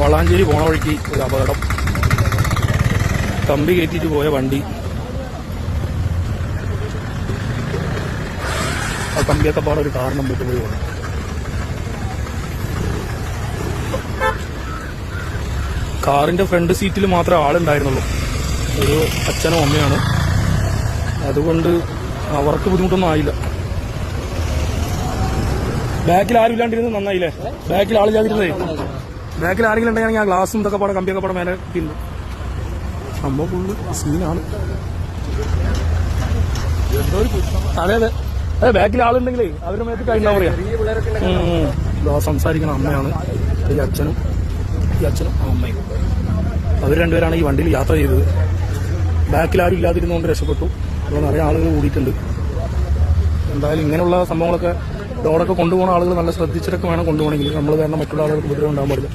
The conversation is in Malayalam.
വളാഞ്ചേരി പോണ വഴിക്ക് ഒരു അപകടം. കമ്പി കയറ്റിയിട്ട് പോയ വണ്ടി. ആ കമ്പിയൊക്കെ പാടെ ഒരു കാരണം വിട്ടുപോയി പോയി കാറിന്റെ ഫ്രണ്ട് സീറ്റിൽ മാത്രമേ ആളുണ്ടായിരുന്നുള്ളൂ. ഒരു അച്ഛനും അമ്മയാണ്. അതുകൊണ്ട് അവർക്ക് ബുദ്ധിമുട്ടൊന്നും ആയില്ല. ബാക്കിൽ ആരും ഇല്ലാണ്ടിരുന്നത് നന്നായില്ലേ? ബാക്കിൽ ആളില്ലാതിരുന്നേ ബാക്കിൽ ആരെങ്കിലും ഉണ്ടെങ്കിൽ ആ ഗ്ലാസും ഇതൊക്കെ പാടെ കമ്പിയൊക്കെ പാടെ മേലെ പിന്നെ. സംഭവം ഫുള്ള് സീനാണ്. അതെ അതെ അതെ ബാക്കിൽ ആളുണ്ടെങ്കിലേ അവരുടെ മേത്ത് കഴിഞ്ഞാൽ പറയാ. സംസാരിക്കുന്ന അമ്മയാണ് ഈ അച്ഛനും ഈ അച്ഛനും അമ്മയും. അവർ രണ്ടുപേരാണ് ഈ വണ്ടിയിൽ യാത്ര ചെയ്തത്. ബാക്കിൽ ആരും ഇല്ലാതിരുന്നുകൊണ്ട് രക്ഷപ്പെട്ടു. അപ്പോൾ നിറയെ ആളുകൾ കൂടിയിട്ടുണ്ട്. എന്തായാലും ഇങ്ങനെയുള്ള സംഭവങ്ങളൊക്കെ ഡോറൊക്കെ കൊണ്ടുപോകുന്ന ആളുകൾ നല്ല ശ്രദ്ധിച്ചിട്ടൊക്കെ വേണം കൊണ്ടുപോകണമെങ്കിൽ. നമ്മൾ കാരണം മറ്റുള്ള ആളുകൾക്ക് ഉപദ്രവം ഉണ്ടാകാൻ പാടില്ല.